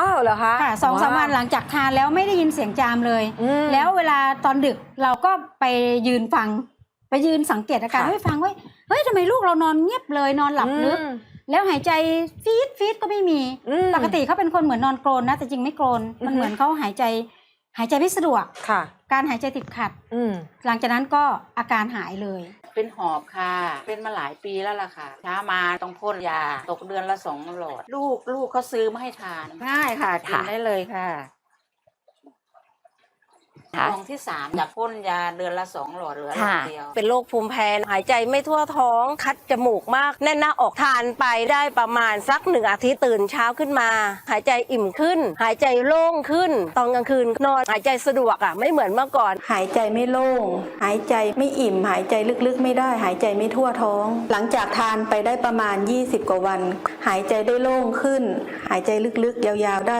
อ้าวเหรอคะค่ะสองสามวันหลังจากทานแล้วไม่ได้ยินเสียงจามเลยอืมแล้วเวลาตอนดึกเราก็ไปยืนฟัง ไปยืนสังเกตอาการค่ะให้ฟังว่าเฮ้ยทำไมลูกเรานอนเงียบเลยนอนหลับลึกอืมแล้วหายใจฟีดฟีดก็ไม่มีอืมปกติเขาเป็นคนเหมือนนอนกรนนะแต่จริงไม่กรนอือฮึมันเหมือนเขาหายใจ หายใจไม่สะดวก ค่ะ การหายใจติดขัด อืม หลังจากนั้นก็อาการหายเลย เป็นหอบค่ะ เป็นมาหลายปีแล้วล่ะค่ะ เช้ามาต้องพ่นยา ตกเดือนละสองหลอด ลูกลูกเขาซื้อมาให้ทาน ง่ายค่ะกินค่ะ ได้เลยค่ะ ค่ะ กล่องที่สามอยากพ่นยาเดือนละสองหลอดเหลือหลอค่ะ ดเดียว เป็นโรคภูมิแพ้หายใจไม่ทั่วท้องคัดจมูกมาก แน่นหน้าอกทานไปได้ประมาณสักหนึ่งอาทิตย์ตื่นเช้าขึ้นมา หายใจอิ่มขึ้น หายใจโล่งขึ้น ตอนกลางคืนนอนหายใจสะดวกอะไม่เหมือนเมื่อก่อน หายใจไม่โล่ง หายใจไม่อิ่ม หายใจลึกๆ ไม่ได้ หายใจไม่ทั่วท้อง หลังจากทานไปได้ประมาณ 20 กว่าวัน หายใจได้โล่งขึ้น หายใจลึกๆ ยาวๆได้